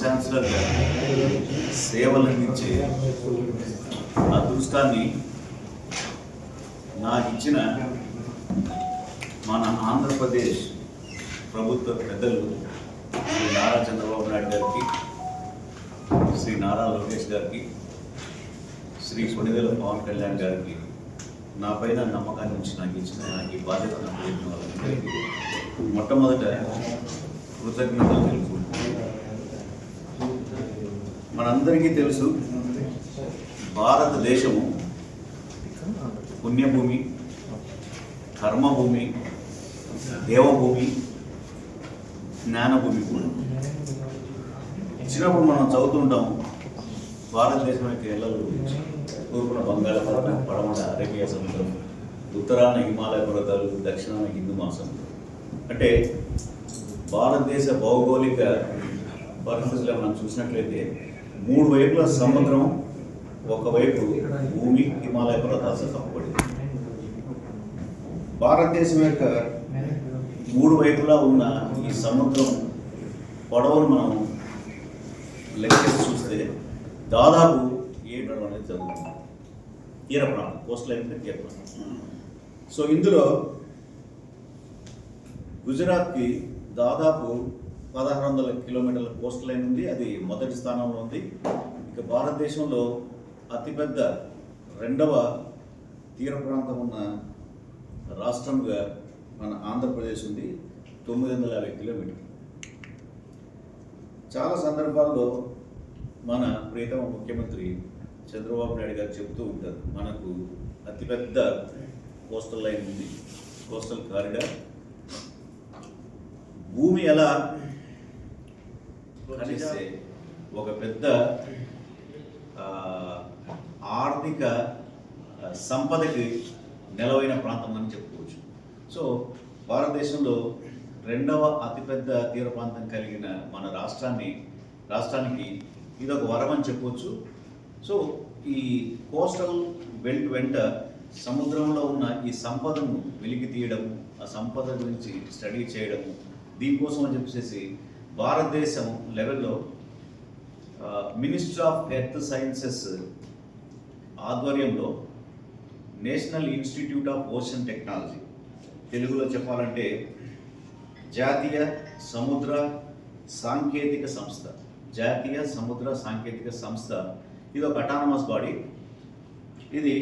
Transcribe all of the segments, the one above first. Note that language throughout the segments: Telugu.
ఛాన్సలర్గా సేవలు అందించే అదృష్టాన్ని నాకు ఇచ్చిన మన ఆంధ్రప్రదేశ్ ప్రభుత్వ పెద్దలు శ్రీ నారా చంద్రబాబు నాయుడు గారికి శ్రీ నారా లోకేష్ గారికి శ్రీ కొణిదెల పవన్ కళ్యాణ్ గారికి నా పైన నమ్మకాన్ని ఉంచి నాకు ఇచ్చిన నాకు ఈ బాధ్యత నాకు మొట్టమొదట కృతజ్ఞతలు తెలుపు మనందరికీ తెలుసు భారతదేశము పుణ్యభూమి కర్మభూమి దేవభూమి జ్ఞానభూమి కూడా. చిన్నప్పుడు మనం చదువుతుంటాం భారతదేశం యొక్క ఎల్లల గురించి తూర్పున బంగాళాఖాతం పడమట అరేబియా సముద్రం ఉత్తరాన హిమాలయ పర్వతాలు దక్షిణాన హిందూ మహాసముద్రం. అంటే భారతదేశ భౌగోళిక పరిస్థితుల్లో మనం చూసినట్లయితే మూడు వైపుల సముద్రం ఒకవైపు భూమి హిమాలయ పర్వతాలతో కప్పబడింది భారతదేశం యొక్క మూడు వైపులా ఉన్న ఈ సముద్రం పొడవును మనం లెక్కేసి చూస్తే దాదాపు ఏడు అనేది జరుగుతుంది. తీర ప్రాంతం కోస్టల్ లైన్ తీర ప్రాంతం. సో ఇందులో గుజరాత్కి దాదాపు పదహారు వందల కిలోమీటర్ల కోస్ట్ లైన్ ఉంది. అది మొదటి స్థానంలో ఉంది. ఇక భారతదేశంలో అతిపెద్ద రెండవ తీర ప్రాంతం ఉన్న రాష్ట్రంగా మన ఆంధ్రప్రదేశ్ ఉంది. తొమ్మిది వందల యాభై కిలోమీటర్లు. చాలా సందర్భాల్లో మన ప్రియతమ ముఖ్యమంత్రి చంద్రబాబు నాయుడు గారు చెబుతూ ఉంటారు మనకు అతిపెద్ద కోస్టల్ లైన్ ఉంది కోస్టల్ కారిడార్. భూమి ఎలా కలిస్తే ఒక పెద్ద ఆర్థిక సంపదకి నెలవైన ప్రాంతం అని చెప్పుకోవచ్చు. సో భారతదేశంలో రెండవ అతిపెద్ద తీర ప్రాంతం కలిగిన మన రాష్ట్రాన్ని రాష్ట్రానికి ఇది ఒక వరం అని చెప్పవచ్చు సో ఈ కోస్టల్ బెల్ట్ వెంట సముద్రంలో ఉన్న ఈ సంపదను వెలికి తీయడం ఆ సంపద గురించి స్టడీ చేయడము దీనికోసం అని చెప్పేసి భారతదేశం లెవెల్లో మినిస్ట్రీ ఆఫ్ ఎర్త్ సైన్సెస్ ఆధ్వర్యంలో national institute of ocean technology తెలుగులో చెప్పాలంటే జాతీయ సముద్ర సాంకేతిక సంస్థ జాతీయ సముద్ర సాంకేతిక సంస్థ. ఇది ఒక అటానమస్ బాడీ ఇది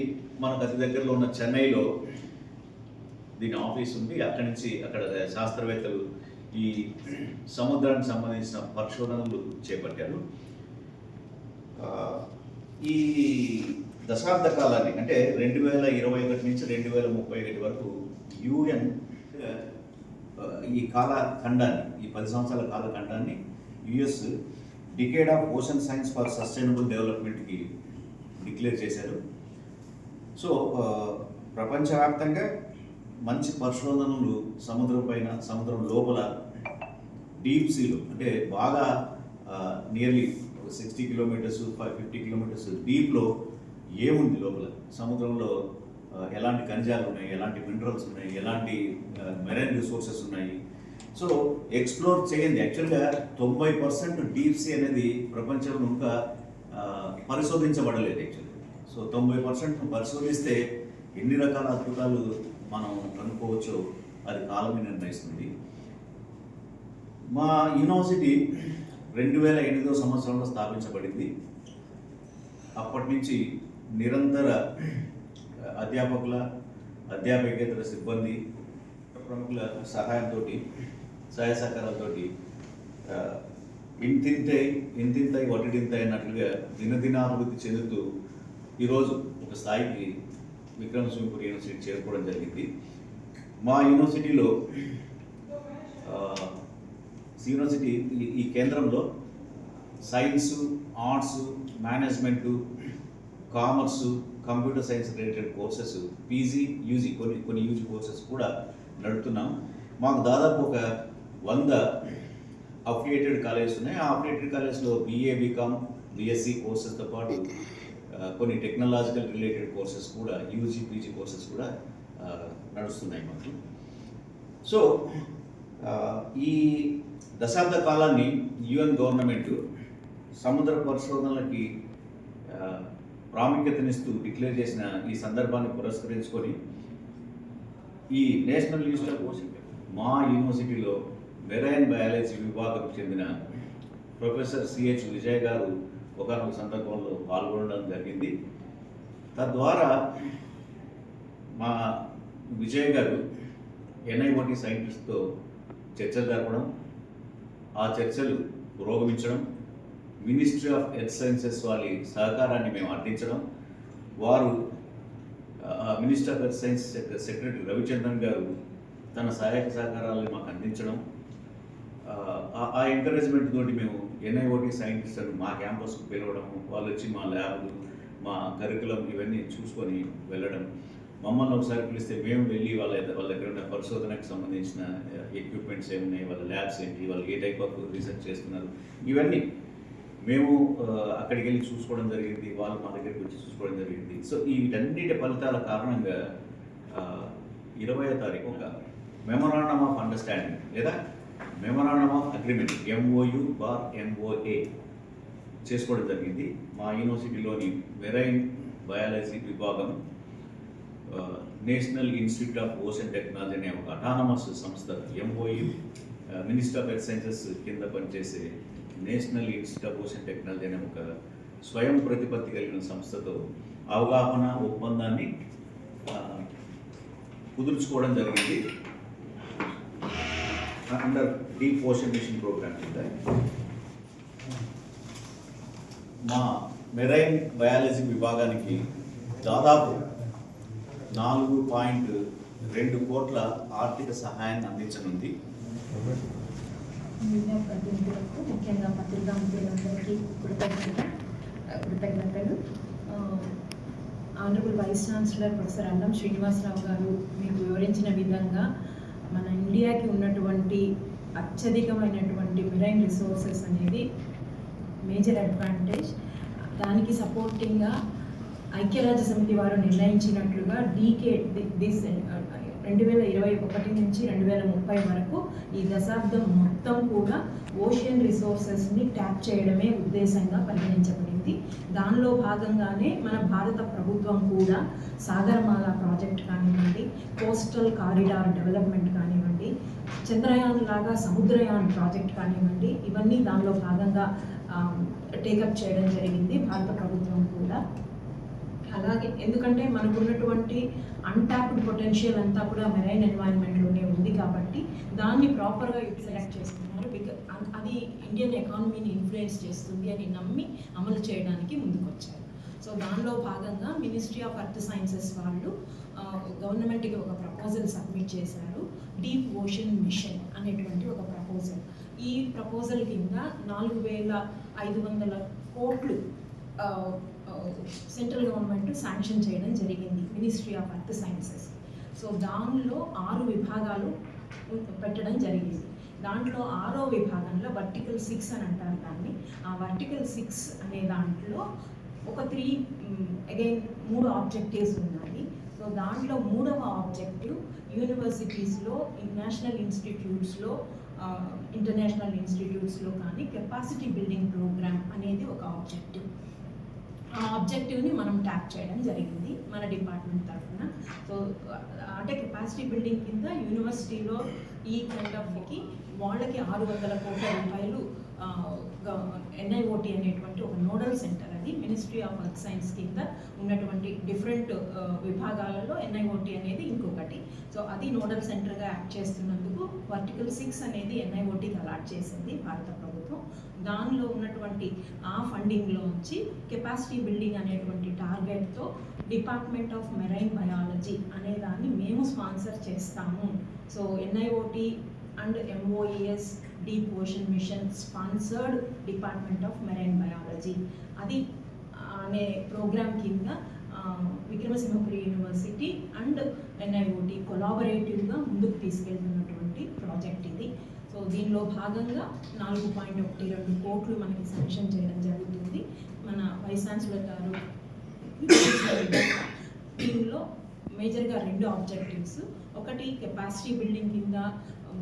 మనకు అతి దగ్గరలో ఉన్న చెన్నైలో దీని ఆఫీస్ ఉంది. అక్కడి నుంచి అక్కడ శాస్త్రవేత్తలు ఈ సముద్రానికి సంబంధించిన పరిశోధనలు చేపట్టారు. ఈ దశాబ్ద కాలాన్ని అంటే రెండు వేల ఇరవై ఒకటి నుంచి రెండు వేల ముప్పై ఒకటి వరకు యుఎన్ ఈ కాల ఖండాన్ని ఈ పది సంవత్సరాల కాల ఖండాన్ని US decade of ocean science for sustainable డెవలప్మెంట్కి డిక్లేర్ చేశారు. సో ప్రపంచవ్యాప్తంగా మంచి పరిశోధనలు సముద్రం పైన సముద్రం లోపల డీప్ సీలో అంటే బాగా nearly sixty kilometres five fifty kilometres డీప్లో ఏముంది లోపల? సముద్రంలో ఎలాంటి ఖనిజాలు ఉన్నాయి? ఎలాంటి మినరల్స్ ఉన్నాయి? ఎలాంటి మెరైన్ రిసోర్సెస్ ఉన్నాయి? సో ఎక్స్ప్లోర్ చేయండి. యాక్చువల్గా తొంభై పర్సెంట్ డీప్ సీ అనేది ప్రపంచంలో ఇంకా పరిశోధించబడలేదు యాక్చువల్గా సో తొంభై పర్సెంట్ పరిశోధిస్తే ఎన్ని రకాల అద్భుతాలు మనం కనుక్కోవచ్చో అది కాలమే నిర్ణయిస్తుంది. మా యూనివర్సిటీ రెండు వేల ఎనిమిదో సంవత్సరంలో స్థాపించబడింది. అప్పటి నుంచి నిరంతర అధ్యాపకుల అధ్యాపకేతర సిబ్బంది ప్రముఖుల సహాయంతో సహాయ సహకారాలతో ఇంతింతై ఇంతింతై వటిడింతై అన్నట్లుగా దినదినాభివృద్ధి చెందుతూ ఈరోజు ఒక స్థాయికి విక్రమసింహపురి యూనివర్సిటీ చేరుకోవడం జరిగింది. మా యూనివర్సిటీలో యూనివర్సిటీ ఈ- కేంద్రంలో science arts management commerce computer science related courses PG UG కొన్ని కొన్ని యూజీ కోర్సెస్ కూడా నడుపుతున్నాం. మాకు దాదాపు ఒక వంద అఫిలియేటెడ్ కాలేజెస్ ఉన్నాయి. ఆ అఫిలియేటెడ్ కాలేజ్లో బీఏ బీకామ్ బీఎస్సీ కోర్సెస్తో పాటు కొన్ని టెక్నాలజికల్ రిలేటెడ్ కోర్సెస్ కూడా యూజీ పీజీ కోర్సెస్ కూడా నడుస్తున్నాయి మాకు. సో ఈ దశాబ్ద కాలాన్ని యుఎన్ గవర్నమెంట్ సముద్ర పరిశోధనలకి ప్రాముఖ్యతనిస్తూ డిక్లేర్ చేసిన ఈ సందర్భాన్ని పురస్కరించుకొని ఈ నేషనల్ యూనివర్సిటీ ఆఫ్ మా యూనివర్సిటీలో మెరైన్ బయాలజీ విభాగం చెందిన ప్రొఫెసర్ సిహెచ్ విజయ్ గారు ఒకనొక సందర్భంలో పాల్గొనడం జరిగింది. తద్వారా మా విజయ్ గారు ఎన్ఐఓటి సైంటిస్ట్తో చర్చలు జరపడం ఆ చర్చలు పురోగమించడం మినిస్ట్రీ ఆఫ్ హెల్త్ సైన్సెస్ వారి సహకారాన్ని మేము అందించడం వారు minister of health science secretary Ravichandran గారు తన సహాయక సహకారాలను మాకు అందించడం ఆ, ఆ- ఆ ఎంకరేజ్మెంట్ తోటి మేము ఎన్ఐఓటి సైంటిస్టులను మా క్యాంపస్కు పిలవడం వాళ్ళు వచ్చి మా ల్యాబ్లు మా కరికులం ఇవన్నీ చూసుకొని వెళ్ళడం. మమ్మల్ని ఒకసారి పిలిస్తే మేము వెళ్ళి వాళ్ళ వాళ్ళ దగ్గర ఉన్న పరిశోధనకు సంబంధించిన ఎక్విప్మెంట్స్ ఏమున్నాయి వాళ్ళ ల్యాబ్స్ ఏంటి వాళ్ళు ఏ టైప్ ఆఫ్ రీసెర్చ్ చేస్తున్నారు ఇవన్నీ మేము అక్కడికి వెళ్ళి చూసుకోవడం జరిగింది వాళ్ళు మా దగ్గరికి వచ్చి చూసుకోవడం జరిగింది. సో ఈ వీటన్నిటి ఫలితాల కారణంగా ఇరవై తారీఖు ఒక మెమొరాండమ్ ఆఫ్ అండర్స్టాండింగ్ లేదా memorandum of agreement MOU bar MOA చేసుకోవడం జరిగింది. మా యూనివర్సిటీలోని మెరైన్ బయాలజీ విభాగం national institute of ocean technology అనే ఒక అటానమస్ సంస్థ MOU minister of health sciences కింద పనిచేసే national institute of ocean technology అనే ఒక స్వయం ప్రతిపత్తి కలిగిన సంస్థతో అవగాహన ఒప్పందాన్ని కుదుర్చుకోవడం జరిగింది. Under deep ocean mission programme మా మెరైన్ బయాలజీ విభాగానికి దాదాపు నాలుగు పాయింట్ రెండు కోట్ల ఆర్థిక సహాయాన్ని అందించనుంది. మీడియా ప్రతినిధులకు ముఖ్యంగా పత్రికా మిత్రులందరికీ కృతజ్ఞత కృతజ్ఞతలు. ఆనరబుల్ వైస్ ఛాన్సలర్ ప్రొఫెసర్ అల్లం శ్రీనివాసరావు గారు మీకు వివరించిన విధంగా మన ఇండియాకి ఉన్నటువంటి అత్యధికమైనటువంటి మెరైన్ రిసోర్సెస్ అనేది మేజర్ అడ్వాంటేజ్. దానికి సపోర్టింగ్గా ఐక్యరాజ్య సమితి వారు నిర్ణయించినట్లుగా డీకే దిస్ రెండు వేల ఇరవై ఒకటి నుంచి రెండు వేల ముప్పై వరకు ఈ దశాబ్దం మొత్తం కూడా ఓషియన్ రిసోర్సెస్ని ట్యాప్ చేయడమే ఉద్దేశంగా పరిగణించబడింది. దానిలో భాగంగానే మన భారత ప్రభుత్వం కూడా సాగరమాల ప్రాజెక్ట్ కానివ్వండి కోస్టల్ కారిడార్ డెవలప్మెంట్ కానివ్వండి చంద్రయాన్ లాగా సముద్రయాన్ ప్రాజెక్ట్ కానివ్వండి ఇవన్నీ దానిలో భాగంగా టేకప్ చేయడం జరిగింది భారత ప్రభుత్వం కూడా. అలాగే ఎందుకంటే మనకున్నటువంటి అన్టాప్డ్ పొటెన్షియల్ అంతా కూడా మెరైన్ ఎన్వైరన్మెంట్లోనే ఉంది కాబట్టి దాన్ని ప్రాపర్గా సెలెక్ట్ చేస్తున్నారు బికా అది ఇండియన్ ఎకానమీని ఇన్ఫ్లుయెన్స్ చేస్తుంది అని నమ్మి అమలు చేయడానికి ముందుకొచ్చారు. సో దానిలో భాగంగా మినిస్ట్రీ ఆఫ్ అర్త్ సైన్సెస్ వాళ్ళు గవర్నమెంట్కి ఒక ప్రపోజల్ సబ్మిట్ చేశారు. డీప్ ఓషన్ మిషన్ అనేటువంటి ఒక ప్రపోజల్. ఈ ప్రపోజల్ కింద నాలుగు వేల ఐదు వందల కోట్లు సెంట్రల్ గవర్నమెంట్ శాంక్షన్ చేయడం జరిగింది ministry of earth sciences so దానిలో ఆరు విభాగాలు పెట్టడం జరిగింది. దాంట్లో ఆరో విభాగంలో వర్టికల్ సిక్స్ అని అంటారు దాన్ని. ఆ వర్టికల్ సిక్స్ అనే దాంట్లో ఒక త్రీ అగైన్ మూడు ఆబ్జెక్టివ్స్ ఉన్నాయి. సో దాంట్లో మూడవ ఆబ్జెక్టివ్ యూనివర్సిటీస్లో నేషనల్ ఇన్స్టిట్యూట్స్లో ఇంటర్నేషనల్ ఇన్స్టిట్యూట్స్లో కానీ కెపాసిటీ బిల్డింగ్ ప్రోగ్రామ్ అనేది ఒక ఆబ్జెక్టివ్ ఆ ఆబ్జెక్టివ్ని మనం ట్యాప్ చేయడం జరిగింది మన డిపార్ట్మెంట్ తరఫున. సో అంటే కెపాసిటీ బిల్డింగ్ కింద యూనివర్సిటీలో ఈ కైండ్ ఆఫ్కి వాళ్ళకి ఆరు వందల కోట్ల రూపాయలు ఎన్ఐఓటి అనేటువంటి ఒక నోడల్ సెంటర్ అది. మినిస్ట్రీ ఆఫ్ వర్క్ సైన్స్ కింద ఉన్నటువంటి డిఫరెంట్ విభాగాలలో ఎన్ఐఓటి అనేది ఇంకొకటి. సో అది నోడల్ సెంటర్గా యాక్ట్ చేస్తున్నందుకు వర్టికల్ సిక్స్ అనేది ఎన్ఐఓటికి అలాట్ చేసింది భారత ప్రభుత్వం. దానిలో ఉన్నటువంటి ఆ ఫండింగ్లో వచ్చి కెపాసిటీ బిల్డింగ్ అనేటువంటి టార్గెట్తో డిపార్ట్మెంట్ ఆఫ్ మెరైన్ బయాలజీ అనే దాన్ని మేము స్పాన్సర్ చేస్తాము. So NIOT and MOES deep ocean mission sponsored department of marine biology అది అనే ప్రోగ్రామ్ కింద విక్రమసింహపురి యూనివర్సిటీ అండ్ ఎన్ఐఓటి కొలాబరేటివ్గా ముందుకు తీసుకెళ్తున్నటువంటి ప్రాజెక్ట్ ఇది. సో దీనిలో భాగంగా నాలుగు పాయింట్ ఒకటి రెండు కోట్లు మనకి శాంక్షన్ చేయడం జరుగుతుంది. మన వైస్ ఛాన్సలర్ గారు దీనిలో మేజర్గా రెండు ఆబ్జెక్టివ్స్ ఒకటి కెపాసిటీ బిల్డింగ్ కింద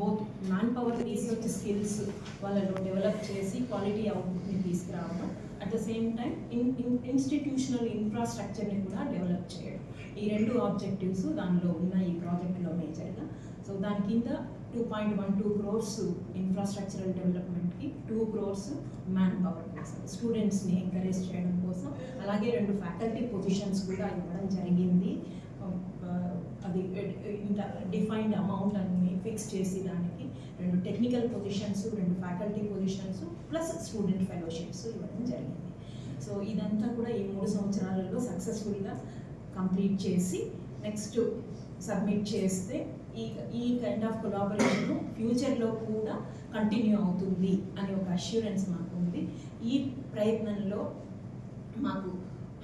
both man power research skills వాళ్ళలో డెవలప్ చేసి క్వాలిటీ అవుట్పుట్ని తీసుకురావడం. At the same time in institutional ఇన్ఫ్రాస్ట్రక్చర్ని కూడా డెవలప్ చేయడం. ఈ రెండు ఆబ్జెక్టివ్స్ దానిలో ఉన్నాయి ఈ ప్రాజెక్టులో మేజర్గా సో దాని కింద two point one two crores infrastructural డెవలప్మెంట్కి టూ క్రోర్స్ మ్యాన్ పవర్ కోసం స్టూడెంట్స్ని ఎంకరేజ్ చేయడం కోసం అలాగే రెండు ఫ్యాకల్టీ పొజిషన్స్ కూడా ఇవ్వడం జరిగింది. అది డిఫైన్డ్ అమౌంట్ అన్ని ఫిక్స్ చేసి దానికి రెండు టెక్నికల్ పొజిషన్స్ రెండు faculty positions plus student fellowships ఇవ్వడం జరిగింది. సో ఇదంతా కూడా ఈ మూడు సంవత్సరాలలో సక్సెస్ఫుల్గా కంప్లీట్ చేసి నెక్స్ట్ సబ్మిట్ చేస్తే ఈ ఈ కైండ్ ఆఫ్ కొలాబరేషన్ ఫ్యూచర్లో కూడా కంటిన్యూ అవుతుంది అని ఒక అష్యూరెన్స్ మాకు ఉంది. ఈ ప్రయత్నంలో మాకు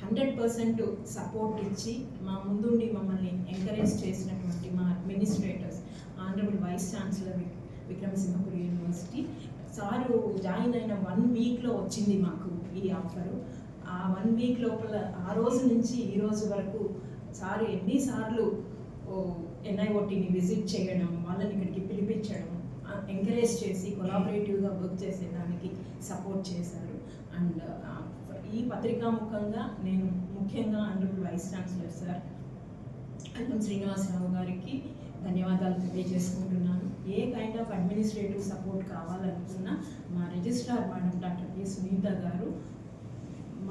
హండ్రెడ్ పర్సెంట్ సపోర్ట్ ఇచ్చి మా ముందుండి మమ్మల్ని ఎంకరేజ్ చేసినటువంటి మా administrators honourable vice chancellor Vikramasimhapuri university sir join అయిన వన్ వీక్లో వచ్చింది మాకు ఈ ఆఫరు ఆ వన్ వీక్ లోపల ఆ రోజు నుంచి ఈ రోజు వరకు సారు ఎన్నిసార్లు ఎన్ఐఓటీని విజిట్ చేయడం వాళ్ళని ఇక్కడికి పిలిపించడం ఎంకరేజ్ చేసి కొలాబరేటివ్గా వర్క్ చేసేదానికి సపోర్ట్ చేశారు. అండ్ ఈ పత్రికా ముఖంగా నేను ముఖ్యంగా అండర్ వైస్ ఛాన్సలర్ సార్ అల్లం శ్రీనివాసరావు గారికి ధన్యవాదాలు తెలియజేసుకుంటున్నాను. A kind of administrative support కావాలనుకున్నా మా registrar madam doctor K Sunitha గారు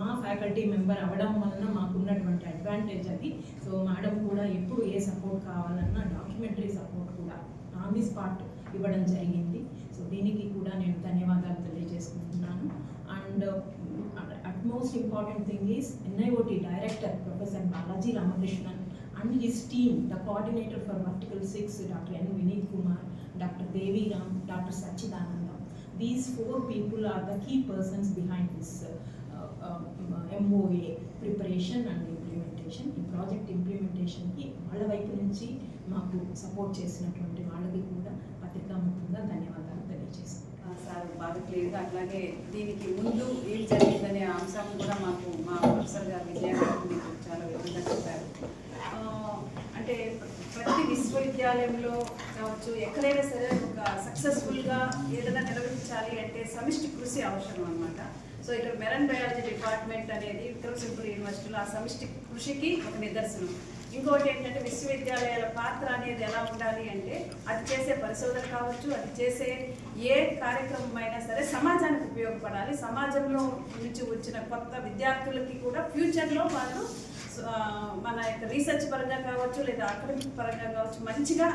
మా ఫ్యాకల్టీ మెంబర్ అవ్వడం వలన మాకున్నటువంటి అడ్వాంటేజ్ అది. సో మేడం కూడా ఎప్పుడు ఏ సపోర్ట్ కావాలన్నా డాక్యుమెంటరీ సపోర్ట్ కూడా ఆన్ ది స్పాట్ ఇవ్వడం జరిగింది. సో దీనికి కూడా నేను ధన్యవాదాలు తెలియజేసుకుంటున్నాను. And utmost important thing is NIOT director professor Balaji Ramakrishnan and his team the coordinator for vertical six doctor N Vineeth Kumar doctor Deviram doctor Sachidanandam these four people are the key persons behind this MOA preparation and implementation ఈ ప్రాజెక్ట్ ఇంప్లిమెంటేషన్కి వాళ్ళ వైపు నుంచి మాకు సపోర్ట్ చేసినటువంటి వాళ్ళకి కూడా పత్రికాముఖంగా ధన్యవాదాలు తెలియజేస్తున్నాను సార్ బాగా క్లియర్గా అట్లాగే దీనికి ముందు ఏం జరిగిందనే అంశం కూడా మాకు మా ప్రొఫెసర్ గారు విజయ మీకు చాలా విధంగా చెప్పారు. అంటే ప్రతి విశ్వవిద్యాలయంలో కావచ్చు ఎక్కడైనా సరే ఒక సక్సెస్ఫుల్గా ఏదైనా నిర్వహించాలి అంటే సమిష్టి కృషి అవసరం అన్నమాట. సో ఇక్కడ మెరన్ బయాలజీ డిపార్ట్మెంట్ అనేది విక్రమసింహుడు యూనివర్సిటీలో ఆ సమిష్టి కృషికి ఒక నిదర్శనం. ఇంకోటి ఏంటంటే విశ్వవిద్యాలయాల పాత్ర అనేది ఎలా ఉండాలి అంటే అది చేసే పరిశోధన కావచ్చు అది చేసే ఏ కార్యక్రమం అయినా సరే సమాజానికి ఉపయోగపడాలి. సమాజంలో నుంచి వచ్చిన కొత్త విద్యార్థులకి కూడా ఫ్యూచర్లో వాళ్ళు మన యొక్క రీసెర్చ్ పరంగా కావచ్చు లేదా అకాడమిక్ పరంగా కావచ్చు మంచిగా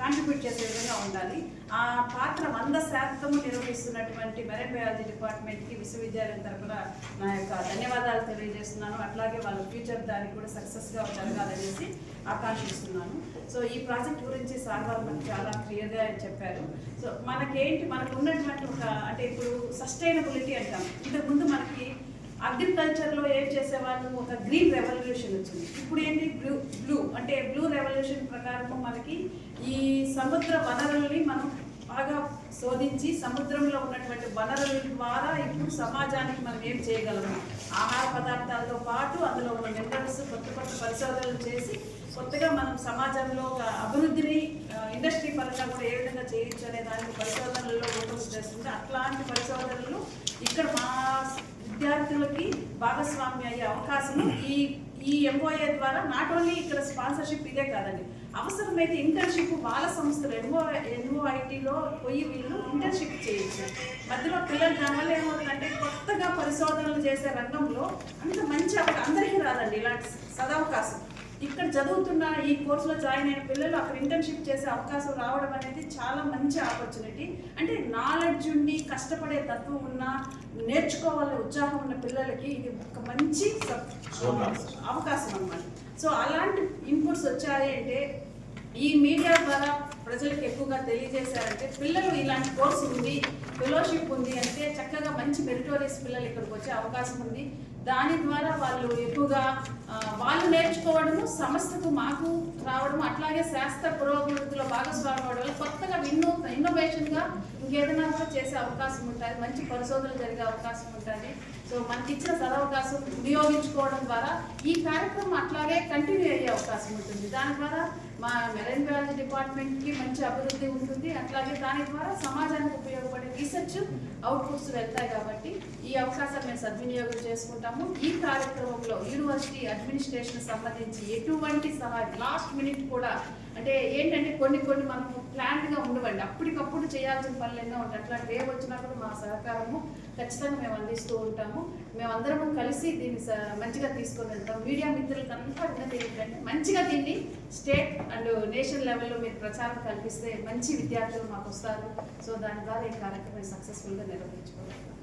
కాంట్రిబ్యూట్ చేసే విధంగా ఉండాలి. ఆ పాత్ర వంద శాతం నిర్వహిస్తున్నటువంటి మెరైన్ బయాలజీ డిపార్ట్మెంట్కి విశ్వవిద్యాలయం తరఫున నా యొక్క ధన్యవాదాలు తెలియజేస్తున్నాను. అట్లాగే వాళ్ళ ఫ్యూచర్ దానికి కూడా సక్సెస్గా జరగాలనేసి ఆకాంక్షిస్తున్నాను. సో ఈ ప్రాజెక్ట్ గురించి సార్ వాళ్ళు మనకి చాలా క్లియర్గా చెప్పారు. సో మనకేంటి మనకు ఉన్నటువంటి ఒక అంటే ఇప్పుడు సస్టైనబిలిటీ అంటాం. ఇంతకుముందు మనకి అగ్రికల్చర్లో ఏం చేసేవాళ్ళు? ఒక గ్రీన్ రెవల్యూషన్ వచ్చింది. ఇప్పుడు ఏంటి? Blue blue. అంటే బ్లూ రెవల్యూషన్ ప్రకారం మనకి ఈ సముద్ర వనరుల్ని మనం బాగా శోధించి సముద్రంలో ఉన్నటువంటి వనరుల ద్వారా ఇప్పుడు సమాజానికి మనం ఏం చేయగలము? ఆహార పదార్థాలతో పాటు అందులో ఉన్న మినరల్స్ కొత్త కొత్త పరిశోధనలు చేసి కొత్తగా మనం సమాజంలో ఒక అభివృద్ధిని ఇండస్ట్రీ పరంగా కూడా ఏ విధంగా చేయొచ్చు అనే దానికి పరిశోధనల్లో ఫోకస్ చేస్తుంది అట్లాంటి పరిశోధనలు ఇక్కడ మా విద్యార్థులకి భాగస్వామ్య అయ్యే అవకాశం ఈ ఈ ఎంఓఏ ద్వారా నాట్ ఓన్లీ ఇక్కడ స్పాన్సర్షిప్ ఇదే కాదండి. అవసరమైతే ఇంటర్న్షిప్ వాళ్ళ సంస్థలు ఎన్ఓ ఎన్ఓఐటీలో పోయి వీళ్ళు ఇంటర్న్షిప్ చేయొచ్చు. మధ్యలో పిల్లలు దానివల్ల ఏమవుతుందంటే కొత్తగా పరిశోధనలు చేసే రంగంలో అంత మంచి అక్కడ అందరికీ రాదండి ఇలాంటి సదవకాశం. ఇక్కడ చదువుతున్న ఈ కోర్సులో జాయిన్ అయిన పిల్లలు అక్కడ ఇంటర్న్షిప్ చేసే అవకాశం రావడం అనేది చాలా మంచి ఆపర్చునిటీ అంటే నాలెడ్జ్ ఉండి కష్టపడే తత్వం ఉన్న నేర్చుకోవాలనే ఉత్సాహం ఉన్న పిల్లలకి ఇది ఒక మంచి అవకాశం. అన్నమాట సో అలాంటి ఇన్పుట్స్ వచ్చాయి అంటే ఈ మీడియా ద్వారా ప్రజలకు ఎక్కువగా తెలియజేశారంటే పిల్లలు ఇలాంటి కోర్సు ఉంది ఫెలోషిప్ ఉంది అంటే చక్కగా మంచి మెరిటోరియస్ పిల్లలు ఇక్కడికి వచ్చే అవకాశం ఉంది. దాని ద్వారా వాళ్ళు ఎక్కువగా వాళ్ళు నేర్చుకోవడము సంస్థకు మాకు రావడం అట్లాగే శాస్త్ర పురోభివృద్ధిలో భాగస్వామి అవడం వల్ల కొత్తగా ఇన్నో ఇన్నోవేషన్గా ఇంకేదైనా కూడా చేసే అవకాశం ఉంటుంది మంచి పరిశోధనలు జరిగే అవకాశం ఉంటుంది. సో మనకి ఇచ్చిన సదవకాశం వినియోగించుకోవడం ద్వారా ఈ కార్యక్రమం అట్లాగే కంటిన్యూ అయ్యే అవకాశం ఉంటుంది. దాని ద్వారా మా మెరైన్ బయాలజీ డిపార్ట్మెంట్కి మంచి అభివృద్ధి ఉంటుంది. అట్లాగే దాని ద్వారా సమాజానికి ఉపయోగపడే రీసెర్చ్ అవుట్పుట్స్ వెళ్తాయి కాబట్టి ఈ అవకాశం మేము సద్వినియోగం చేసుకుంటాము. ఈ కార్యక్రమంలో యూనివర్సిటీ అడ్మినిస్ట్రేషన్ సంబంధించి ఎటువంటి సహా లాస్ట్ మినిట్ కూడా అంటే ఏంటంటే కొన్ని కొన్ని మనము ప్లాన్గా ఉండవండి. అప్పటికప్పుడు చేయాల్సిన పనులు ఎన్నో ఉంటాయి. అట్లాంటి రేపు వచ్చినా కూడా మా సహకారము ఖచ్చితంగా మేము అందిస్తూ ఉంటాము. మేమందరము కలిసి దీన్ని మంచిగా తీసుకొని వెళ్తాం. మీడియా మిత్రులకు అంతా ఉన్నది ఏంటంటే మంచిగా దీన్ని స్టేట్ అండ్ నేషనల్ లెవెల్లో మీరు ప్రచారం కల్పిస్తే మంచి విద్యార్థులు మాకు వస్తారు. సో దాని ద్వారా ఈ కార్యక్రమం సక్సెస్ఫుల్గా it'll be totally fine.